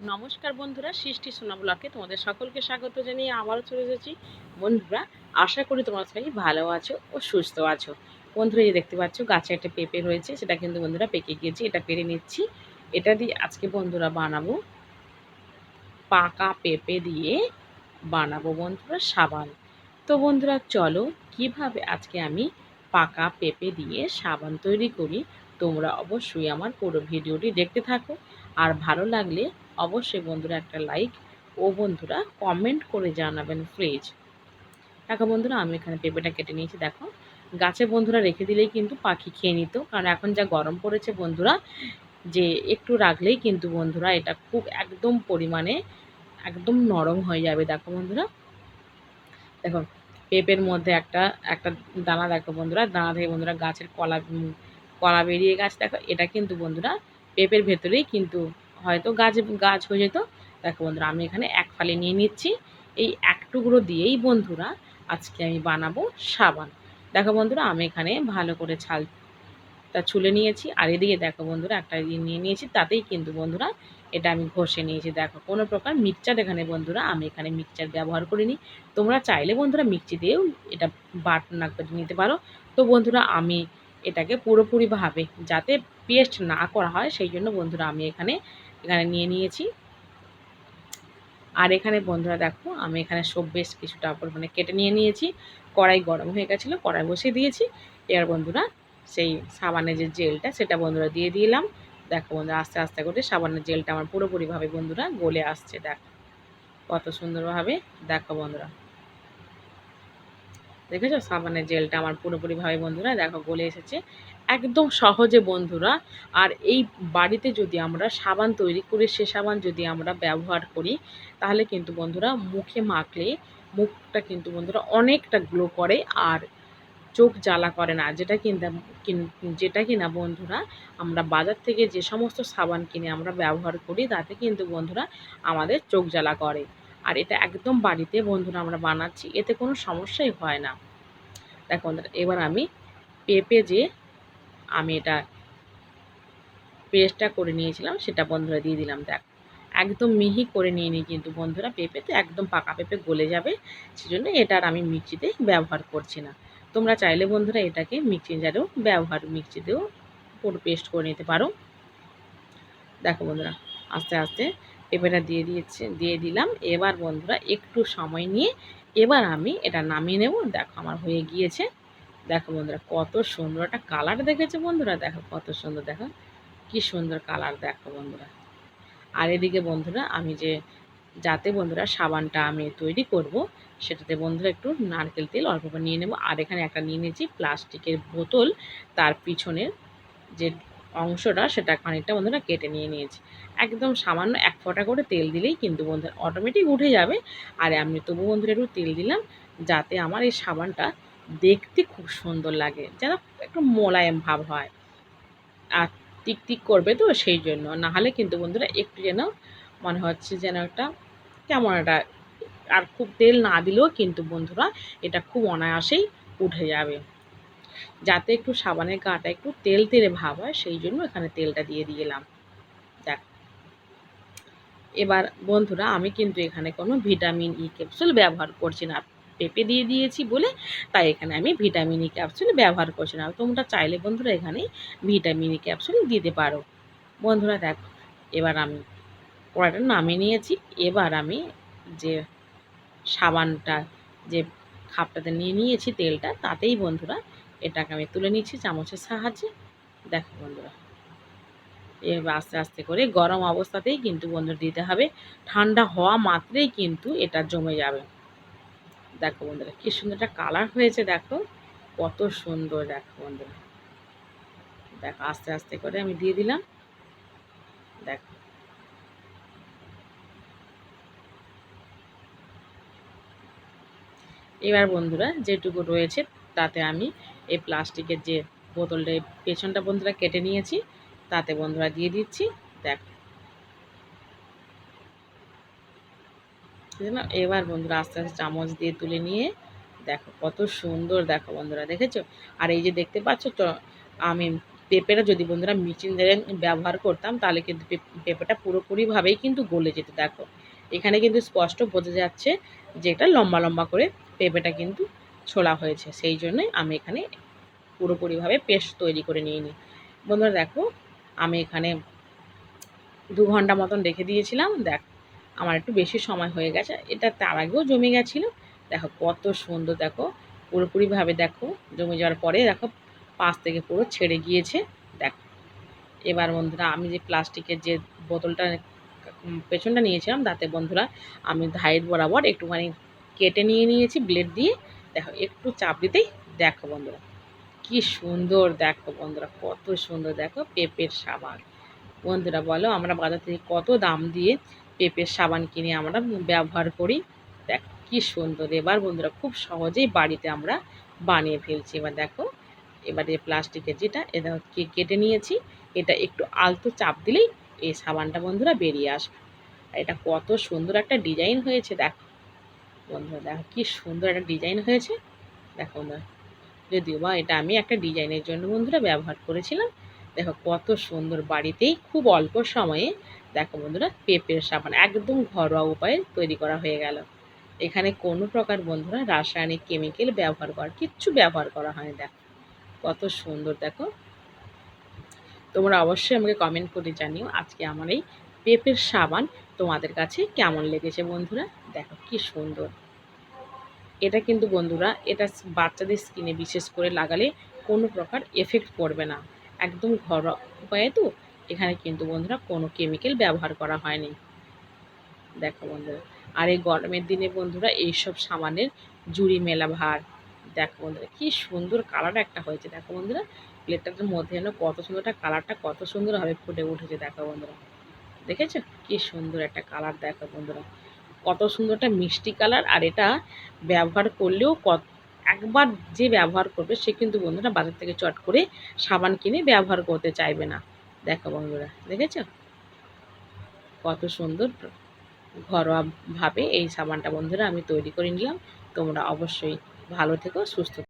নমস্কার বন্ধুরা, সৃষ্টি সোনা ব্লকে তোমাদের সকলকে স্বাগত জানিয়ে আবারও চলে এসেছি। বন্ধুরা, আশা করি তোমরা সবাই ভালো আছো ও সুস্থ আছো। বন্ধুরা, এই দেখতে পাচ্ছ, গাছে একটা পেঁপে রয়েছে, সেটা কিন্তু বন্ধুরা পেকে গিয়েছে, এটা পেরে নিচ্ছি। এটা দিয়ে আজকে বন্ধুরা বানাবো পাকা পেঁপে দিয়ে বানাবো বন্ধুরা সাবান। তো বন্ধুরা, চলো কীভাবে আজকে আমি পাকা পেঁপে দিয়ে সাবান তৈরি করি তোমরা অবশ্যই আমার পুরো ভিডিওটি দেখতে থাকো। আর ভালো লাগলে অবশ্যই বন্ধুরা একটা লাইক ও বন্ধুরা কমেন্ট করে জানাবেন প্লিজ দেখো বন্ধুরা, আমি এখানে পেঁপেটা কেটে নিয়েছি, দেখো। গাছে বন্ধুরা রেখে দিলেই কিন্তু পাখি খেয়ে নিত। কারণ এখন যা গরম পড়েছে বন্ধুরা, যে একটু রাখলেই কিন্তু বন্ধুরা এটা খুব একদম পরিমাণে একদম নরম হয়ে যাবে। দেখো বন্ধুরা। দেখো, পেঁপের মধ্যে একটা একটা দানা দেখো বন্ধুরা, দানা থেকে বন্ধুরা গাছের কলা কলা বেরিয়ে গাছ। দেখো, এটা কিন্তু বন্ধুরা পেঁপের ভেতরেই কিন্তু হয়তো গাছ গাছ হয়ে যেত। দেখো বন্ধুরা, আমি এখানে এক ফালি নিয়ে নিচ্ছি। এই এক টুকরো দিয়েই বন্ধুরা আজকে আমি বানাবো সাবান। দেখো বন্ধুরা, আমি এখানে ভালো করে ছাল তা ছুলে নিয়েছি। আর এদিকে দেখো বন্ধুরা, একটা নিয়ে নিয়েছি, তাতেই কিন্তু বন্ধুরা এটা আমি ঘষে নিয়েছি। দেখো, কোনো প্রকার মিক্সচার এখানে বন্ধুরা, আমি এখানে মিক্সচার ব্যবহার করিনি। তোমরা চাইলে বন্ধুরা মিক্সি দিয়েও এটা বাটনা করে নিতে পারো। তো বন্ধুরা, আমি এটাকে পুরোপুরিভাবে যাতে পেস্ট না করা হয়, সেই জন্য বন্ধুরা আমি এখানে এখানে নিয়ে নিয়েছি। আর এখানে বন্ধুরা দেখো, আমি এখানে সব বেশ কিছুটা পরিমাণে কেটে নিয়ে নিয়েছি। কড়াই গরম হয়ে গেছিল, কড়াই বসিয়ে দিয়েছি। এবার বন্ধুরা সেই সাবানের যে জেলটা, সেটা বন্ধুরা দিয়ে দিলাম। দেখো বন্ধুরা, আস্তে আস্তে করে সাবানের জেলটা আমার পুরোপুরিভাবে বন্ধুরা গলে আসছে, দেখো। কত সুন্দরভাবে, দেখো বন্ধুরা। দেখেছ? সাবানের জেলটা আমার পুরোপুরিভাবে বন্ধুরা, দেখো গলে এসেছে। একদম সহজে বন্ধুরা, আর এই বাড়িতে যদি আমরা সাবান তৈরি করে, সে সাবান যদি আমরা ব্যবহার করি, তাহলে কিন্তু বন্ধুরা মুখে মাখলে মুখটা কিন্তু বন্ধুরা অনেকটা গ্লো করে আর চোখ জ্বালা করে না। যেটা কিনা যেটা কিনা বন্ধুরা, আমরা বাজার থেকে যে সমস্ত সাবান কিনে আমরা ব্যবহার করি, তাতে কিন্তু বন্ধুরা আমাদের চোখ জ্বালা করে। আর এটা একদম বাড়িতে বন্ধুরা আমরা বানাচ্ছি, এতে কোনো সমস্যাই হয় না। দেখো এবার আমি পেঁপে যে আমি এটা পেস্টটা করে নিয়েছিলাম, সেটা বন্ধুরা দিয়ে দিলাম, দেখ। একদম মিহি করে নিয়ে নিই কিন্তু বন্ধুরা পেঁপেতে, একদম পাকা পেঁপে গলে যাবে, সেজন্য এটা আর আমি মিক্সিতে ব্যবহার করছি না। তোমরা চাইলে বন্ধুরা এটাকে মিক্সি জারেও ব্যবহার, মিক্সিতেও পেস্ট করে নিতে পারো। দেখো বন্ধুরা, আস্তে আস্তে পেঁপেটা দিয়ে দিয়েছে, দিয়ে দিলাম। এবার বন্ধুরা একটু সময় নিয়ে এবার আমি এটা নামিয়ে নেব। দেখো আমার হয়ে গিয়েছে। দেখো বন্ধুরা কত সুন্দর একটা কালার দেখেছে বন্ধুরা? দেখো কত সুন্দর, দেখো। কি সুন্দর কালার, দেখো বন্ধুরা। আর এদিকে বন্ধুরা আমি যে, যাতে বন্ধুরা সাবানটা আমি তৈরি করব, সেটাতে বন্ধুরা একটু নারকেল তেল অল্প নিয়ে নেব। আর এখানে একটা নিয়ে নিয়েছি প্লাস্টিকের বোতল। তার পিছনের যে অংশটা সেটা খানিকটা বন্ধুরা কেটে নিয়ে নিয়েছি। একদম সামান্য এক ফোঁটা করে তেল দিলেই কিন্তু বন্ধুরা অটোমেটিক উঠে যাবে। আর আমি তবু বন্ধুরা একটু তেল দিলাম যাতে আমার এই সাবানটা দেখতে খুব সুন্দর লাগে, যেন একটু মোলায়েম ভাব হয়। আর টিকটিক করবে তো সেই জন্য, নাহলে কিন্তু বন্ধুরা একটু যেন মনে হচ্ছে যেন একটা কেমন একটা আর খুব তেল না দিলেও কিন্তু বন্ধুরা এটা খুব অনায়াসেই উঠে যাবে। যাতে একটু সাবানের গাটা একটু তেল তেলে ভাব হয়, সেই জন্য এখানে তেলটা দিয়ে দিলাম দেখ। এবার বন্ধুরা, আমি কিন্তু এখানে কোনো ভিটামিন ই ক্যাপসুল ব্যবহার করছি না। পেঁপে দিয়ে দিয়েছি বলে, তাই এখানে আমি ভিটামিন ই ক্যাপসুল ব্যবহার করছি না। তোমরা চাইলে বন্ধুরা এখানে ভিটামিন ই ক্যাপসুল দিতে পারো। বন্ধুরা দেখো, এবার আমি কড়াইটা নামিয়ে নিয়েছি। এবার আমি যে সাবানটা, যে খাপটাতে নিয়ে নিয়েছি তেলটা, তাতেই বন্ধুরা এটাকে আমি তুলে নিচ্ছি চামচের সাহায্যে। দেখো বন্ধুরা। এবার আস্তে আস্তে করে গরম অবস্থাতেই কিন্তু বন্ধুরা দিতে হবে। ঠান্ডা হওয়া মাত্রেই কিন্তু এটা জমে যাবে। দেখো বন্ধুরা, কি সুন্দর একটা কালার হয়েছে দেখো। কত সুন্দর দেখো বন্ধুরা। দেখো, আস্তে আস্তে করে আমি দিয়ে দিলাম। দেখো। এবার বন্ধুরা যেটুকু রয়েছে তাতে আমি এই প্লাস্টিকের যে বোতলটা পেছনটা বন্ধুরা কেটে নিয়েছি, তাতে বন্ধুরা দিয়ে দিচ্ছি, দেখ। এবার বন্ধুরা আস্তে আস্তে চামচ দিয়ে তুলে নিয়ে, দেখো কত সুন্দর, দেখো বন্ধুরা, দেখেছ? আর এই যে দেখতে পাচ্ছ আমি পেঁপেটা যদি বন্ধুরা মিচিন দিয়ে ব্যবহার করতাম, তাহলে কিন্তু পেঁপেটা পুরোপুরিভাবেই কিন্তু গলে যেত, দেখো। এখানে কিন্তু স্পষ্ট বোঝা যাচ্ছে যে এটা লম্বা লম্বা করে পেঁপেটা কিন্তু ছোলা হয়েছে, সেই জন্যই আমি এখানে পুরোপুরিভাবে পেস্ট তৈরি করে নিয়ে নিই। বন্ধুরা দেখো, আমি এখানে দু ঘণ্টা মতন রেখে দিয়েছিলাম, দেখ, আমার একটু বেশি সময় হয়ে গেছে, এটা তার আগেও জমে গেছিল। দেখো কত সুন্দর, দেখো, পুরোপুরিভাবে দেখো, জমে যাওয়ার পরে দেখো পাশ থেকে পুরো ছেড়ে গিয়েছে, দেখো। এবার বন্ধুরা আমি যে প্লাস্টিকের যে বোতলটা পেছনটা নিয়েছিলাম, তাতে বন্ধুরা আমি ধাইয়ের বরাবর একটুখানি কেটে নিয়ে নিয়েছি, ব্লেড দিয়ে। দেখো, একটু চাপ দিতেই দেখো বন্ধুরা, কি সুন্দর দেখো বন্ধুরা, কত সুন্দর দেখো পেঁপের সাবান। বন্ধুরা বলো, আমরা বাজার থেকে কত দাম দিয়ে পেঁপের সাবান কিনে আমরা ব্যবহার করি। দেখ, কি সুন্দর, এবার বন্ধুরা খুব সহজেই বাড়িতে আমরা বানিয়ে ফেলছি। এবার দেখো, এবারে প্লাস্টিকের যেটা, এটা কেটে নিয়েছি, এটা একটু আলতো চাপ দিলেই এই সাবানটা বন্ধুরা বেরিয়ে আসবে। এটা কত সুন্দর একটা ডিজাইন হয়েছে, দেখো। বন্ধুরা, দেখো কি সুন্দর একটা ডিজাইন হয়েছে। দেখো না, যদিও বা এটা আমি একটা ডিজাইনের জন্য বন্ধুরা ব্যবহার করেছিলাম। দেখো কত সুন্দর, বাড়িতেই খুব অল্প সময়ে দেখো বন্ধুরা পেঁপের সাবান একদম ঘরোয়া উপায়ে তৈরি করা হয়ে গেল। এখানে কোনো প্রকার বন্ধুরা রাসায়নিক কেমিক্যাল ব্যবহার করা, কিচ্ছু ব্যবহার করা হয়নি, দেখো। কত সুন্দর, দেখো। তোমরা অবশ্যই আমাকে কমেন্ট করে জানিও আজকে আমার এই পেঁপের সাবান তোমাদের কাছে কেমন লেগেছে বন্ধুরা। দেখো কি সুন্দর। এটা কিন্তু বন্ধুরা, এটা বাচ্চাদের স্কিনে বিশেষ করে লাগালে কোনো প্রকার এফেক্ট পড়বে না। একদম ঘরোয়া উপায়ে তো, এখানে কিন্তু বন্ধুরা কোনো কেমিক্যাল ব্যবহার করা হয়নি। দেখো বন্ধুরা, আর এই গরমের দিনে বন্ধুরা এইসব সামানের জুড়ি মেলা ভার, দেখো বন্ধুরা কি সুন্দর কালার একটা হয়েছে। দেখো বন্ধুরা প্লেটটার মধ্যে যেন কত সুন্দর একটা কালারটা কত সুন্দরভাবে ফুটে উঠেছে, দেখো বন্ধুরা। দেখেছ? কি সুন্দর একটা কালার দেখো বন্ধুরা। কত সুন্দর একটা মিষ্টি কালার, আর এটা ব্যবহার করলেও কত, একবার যে ব্যবহার করবে সে কিন্তু বন্ধুরা বাজার থেকে চট করে সাবান কিনে ব্যবহার করতে চাইবে না। দেখো বন্ধুরা, দেখেছ? কত সুন্দর ঘরোয়াভাবে এই সাবানটা বন্ধুরা আমি তৈরি করে নিলাম। তোমরা অবশ্যই ভালো থেকো, সুস্থ।